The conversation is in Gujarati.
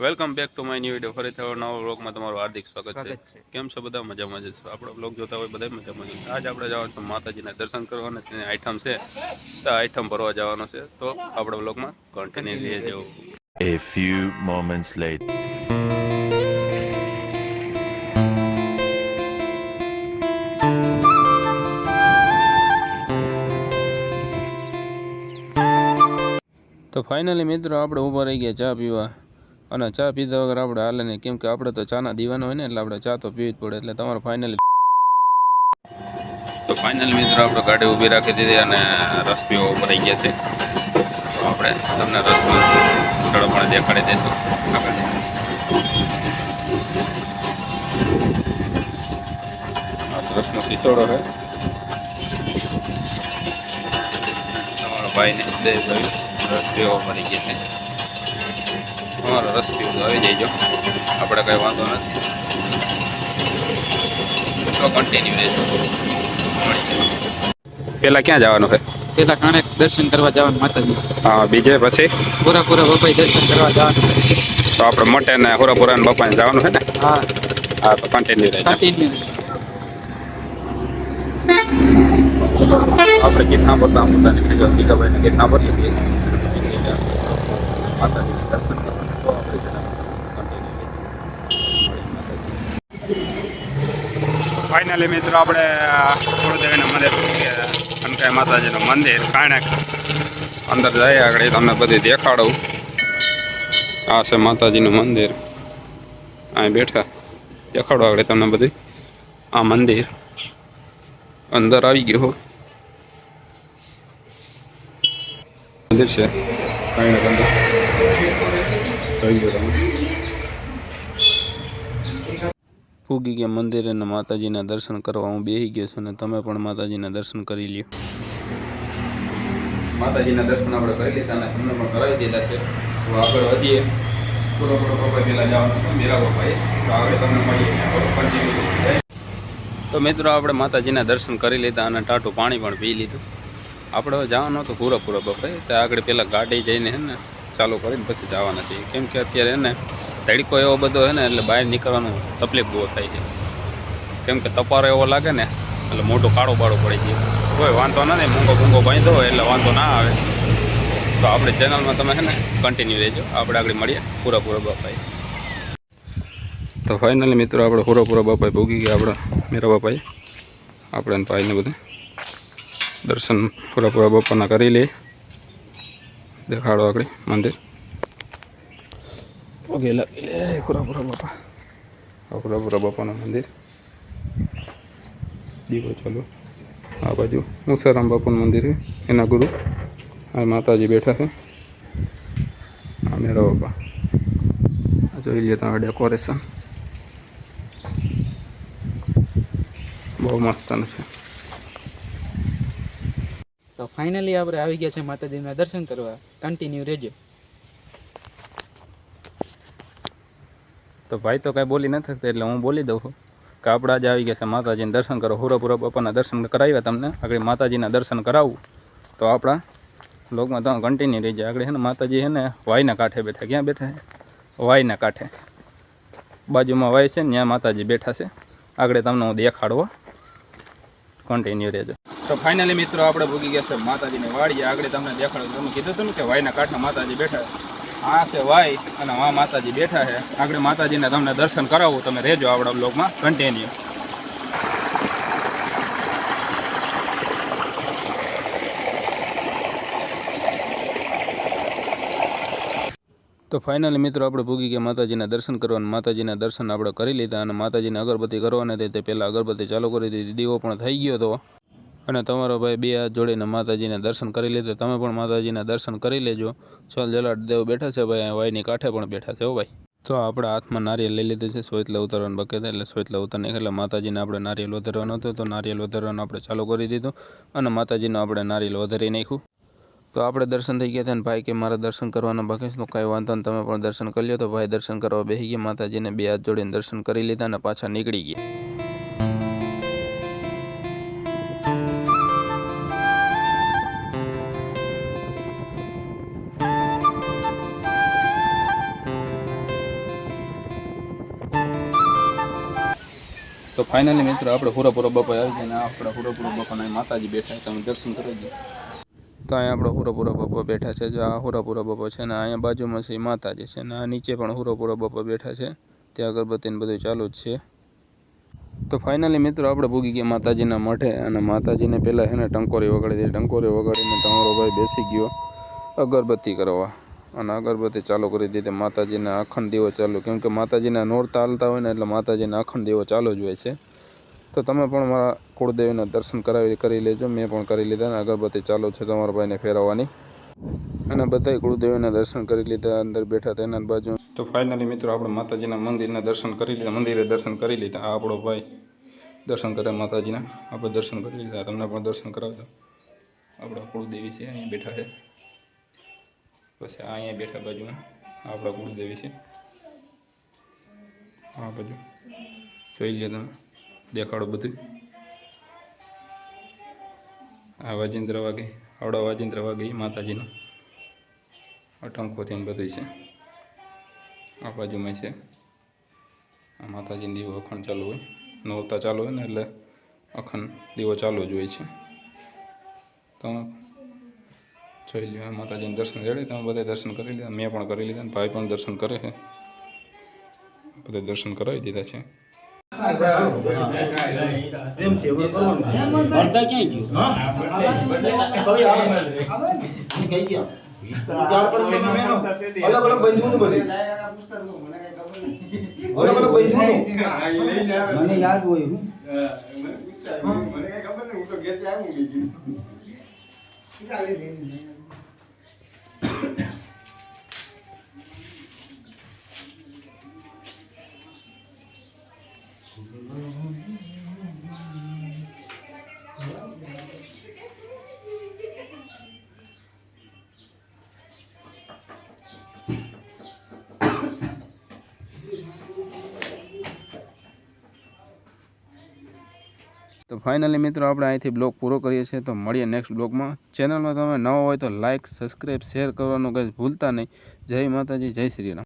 Welcome back to my new video ફરી થયો નવો બ્લોગમાં તમારું હાર્દિક સ્વાગત છે. છે. કેમ છો? બધા મજામાં જ છો? આપણો બ્લોગ જોતા હોય બધા મજામાં જ આજ આપણે જવાનું છે માતાજીના દર્શન કરવા અને તેની આઈટમ છે. તો આઈટમ ભરવા જવાનો છે. તો આપણા બ્લોગમાં કન્ટિન્યુ લઈ જવું A few moments later. તો ફાઇનલી મિત્રો આપણે ઊભા રહી ગયા ચા પીવા. અને ચા પીધા વગર આપણે હાલે નહીં. કેમ કે આપણે તો ચાના દીવાનો હોય ને, એટલે આપણે ચા તો પીવી જ પડે. એટલે તમારે ફાઇનલી તો ફાઇનલ મિત્રો આપણે ગાડી ઊભી રાખી દીધી અને રસ પીવા ઉપર રહી ગયા છે. તો આપણે તમને રસનો સ્થળો પણ દેખાડી દઈશું. આગળ આ સરસનો સિસોડો છે. તમારા ભાઈને બે ભાઈ રસ ભરી ગયા છે. તમારો રસ પીવો આવી જઈજો આપણે કંઈ વાંધો નથી. તો કન્ટિન્યુ રહેજો. પેલા ક્યાં જવાનું છે? પેલા કાણે દર્શન કરવા જવાનું માતાજી હા બીજે પછી? પૂરા પૂરા બપાઈ દર્શન કરવા જવાનું તો આપણે મોટે ને હુરાપુરા ને બપાને જવાનું છે ને? હા. હા તો કન્ટિન્યુ રહેજો. કન્ટિન્યુ આપણે ગીત સાંભળતા મુદ્દાને કીધો દીકાભાઈને ગીત સાંભળીએ છીએ માતાજી દર્શન કરવાના તો આપણે છે ને ફાઇનલી મિત્રો, આપણે કુળદેવીના મંદિર કનકાઈ માતાજીનું મંદિર કાણેક અંદર જઈએ આગળ તમને બધી દેખાડું. આ છે માતાજીનું મંદિર. અહીં બેઠા, દેખાડો આગળ તમને બધી. આ મંદિર અંદર આવી ગયો મંદિર છે. કાંઈ અંદર આવી ગયો તમે પૂગી ગયા મંદિરે અને માતાજીના દર્શન કરવા હું બેસી ગયો છું અને તમે પણ માતાજીના દર્શન કરી લ્યો. માતાજીના દર્શન આપણે કરી લીધા અને તમને પણ કરાવી દીધા છે. તો આગળ વધીએ. પૂરો પૂરો પપ્પા પહેલાં જવાનું મેરા પપ્પાએ તો આગળ તમને મળીએ. તો મિત્રો આપણે માતાજીના દર્શન કરી લીધા અને ટાટું પાણી પણ પી લીધું. આપણે જવાનું હતું પૂરો પૂરો બફાઈ તો આગળ પહેલાં ગાડી જઈને હે ને ચાલુ કરીને પછી જવાના છીએ. કેમ કે અત્યારે ને તડકો એવો બધો છે ને, એટલે બહાર નીકળવાનું તકલીફ બહુ થાય છે. કેમ કે તપારો એવો લાગે ને, એટલે મોટો કાળો બાળો પડી જાય કોઈ વાંધો નથી મૂંગો મૂંગો બાંધો એટલે વાંધો ના આવે. તો આપણી ચેનલમાં તમે છે ને કન્ટિન્યુ રહેજો. આપણે આગળ મળીએ. પૂરા પૂરા તો ફાઇનલી મિત્રો, આપણે પૂરા પૂરા બાપાએ ભોગી ગયા આપણે મેરા બાપાએ. આપણે ભાઈને બધે દર્શન પૂરા પૂરા બાપાના કરી લઈએ. દેખાડો આગળ મંદિર. ઓકે લાગી લે પૂરા પૂરા બાપા આ પૂરા પૂરા બાપાનું મંદિર દીવો ચાલો આ બાજુ મુસારામ બાપુનું મંદિર છે એના ગુરુ આ માતાજી બેઠા છે આ મેળા બાપા આ જોઈ લે તમે ડેકોરેશન બહુ મસ્તનું છે તો ફાઇનલી આપણે આવી ગયા છે માતાજીના દર્શન કરવા. કન્ટિન્યુ રહેજો. તો ભાઈ તો કાંઈ બોલી ન થકતા એટલે હું બોલી દઉં કે આપણે આજે આવી ગયા છે માતાજીને દર્શન કરો. હુરાપુરા બાપાના દર્શન કરાવ્યા તમને. આગળ માતાજીના દર્શન કરાવવું તો આપણા લોકમાં તમે કન્ટિન્યુ રહી જાય. આગળ છે ને માતાજી છે ને વાયના કાંઠે બેઠા. ક્યાં બેઠા છે વાયના કાંઠે. બાજુમાં વાય છે ને ત્યાં માતાજી બેઠા છે. આગળ તમને હું દેખાડવો કન્ટિન્યુ રહેજો. તો ફાઇનલી મિત્રો, આપણે ભૂગી ગયા છે માતાજીની વાડી આગળ તમને દેખાડો. તમે કીધું હતું ને કે વાયના કાંઠે માતાજી બેઠા છે. આ છે ભાઈ અને આ માતાજી બેઠા છે. આગળ માતાજીને તમને દર્શન કરાવું, તમે રહેજો આપણા બ્લોગમાં. કન્ટિન્યુ તો ફાઇનલી મિત્રો આપણે ભૂગી ગયા માતાજીના દર્શન કરવાના માતાજીના દર્શન આપણે કરી લીધા અને માતાજીને અગરબત્તી કરવાને તે પહેલાં અગરબત્તી ચાલુ કરી દીધી. દીવો પણ થઈ ગયો હતો અને તમારો ભાઈ બે હાથ જોડીને માતાજીના દર્શન કરી લીધા તમે પણ માતાજીના દર્શન કરી લેજો. ચાલ જલાટ દેવ બેઠા છે ભાઈ વાયની કાંઠે પણ બેઠા છે હો ભાઈ. તો આપણે હાથમાં નારિયેલ લઈ લીધું છે, સોયતલા ઉતારવાનું બાકી હતા એટલે સોયતલા ઉતારને એટલે માતાજીને આપણે નારિયેલ વધારવાનું હતું, તો નારિયેલ વધારવાનું આપણે ચાલુ કરી દીધું અને માતાજીનું આપણે નારિયેલ વધારી નાખ્યું. તો આપણે દર્શન થઈ ગયા હતા અને ભાઈ, કે મારા દર્શન કરવાના બાકી છે, તો કાંઈ વાંધો નહીં, તમે પણ દર્શન કરી લો તો ભાઈ દર્શન કરવા બેસી ગયા, માતાજીને બે હાથ જોડીને દર્શન કરી લીધા અને પાછા નીકળી ગયા. ફાઇનલી મિત્રો, આપણે પૂરેપૂરો બપોર આવી ગયા અને આપણા પૂરેપૂરો બપોરના માતાજી બેઠા તમે દર્શન કરી દો તો અહીંયા આપણો હુરોપુરો બપો બેઠા છે. જો આ હુરોપુરો બપો છે ને અહીંયા બાજુમાં છે માતાજી છે ને આ નીચે પણ હુરોપુરો બપો બેઠા છે. ત્યાં અગરબત્તીને બધું ચાલુ જ છે. તો ફાઇનલી મિત્રો, આપણે ભૂગી ગયા માતાજીના મઠે અને માતાજીને પહેલાં છે ને ટંકોરી વગાડી દીધી. ટંકોરી વગાડીને તમારો ભાઈ બેસી ગયો. અગરબત્તી કરવા. અને અગરબત્તી ચાલુ કરી દીધી. માતાજીને અખંડ દીવો ચાલુ. કેમ કે માતાજીના નોરતા હાલતા હોય ને એટલે માતાજીને અખંડ દીવો ચાલુ જ હોય છે. તો તમે પણ મારા કુળદેવીના દર્શન કરાવી, કરી લેજો. મેં પણ કરી લીધા અને અગરબત્તી ચાલુ છે તમારા ભાઈને ફેરવવાની. અને બધાય કુળદેવીના દર્શન કરી લીધા. અંદર બેઠા તેના બાજુ. તો ફાઇનલી મિત્રો આપણે માતાજીના મંદિરના દર્શન કરી લીધા. મંદિરે દર્શન કરી લીધા. આપણો ભાઈ દર્શન કરે માતાજીના. આપણે દર્શન કરી લીધા. તમને પણ દર્શન કરાવજો. આપણા કુળદેવી છે, અહીંયા બેઠા છે. આ અહીંયા બેઠા બાજુમાં આપણા કુળદેવી છે. આ બાજુ. જોઈ લે તમે, દેખાડો બધું. આ વાજિંદ્ર વાગે, આવડા વાજિંદ્ર વાગે માતાજીનું. અટંકોથી ને બધું છે. આ બાજુમાં છે. આ માતાજીનો દીવો અખંડ ચાલુ હોય. નોરતા ચાલુ હોય ને એટલે અખંડ દીવો ચાલુ જ હોય છે. તો જોઈ લ્યો માતાજીને દર્શન રેડી તમે બધા દર્શન કરી લીધા, મેં પણ કરી લીધા ભાઈ પણ દર્શન કરે છે. બધા દર્શન કરાવી દીધા છે. મને યાદ હોય હું. બંધુનું મને તો ફાઇનલી મિત્રો આપણે અહીંથી બ્લોગ પૂરો કરીએ છીએ. તો મળીએ નેક્સ્ટ બ્લોગમાં. ચેનલમાં તમે ન હોય તો લાઇક સબસ્ક્રાઈબ શેર કરવાનું કંઈ ભૂલતા નહીં. જય માતાજી, જય શ્રી રામ.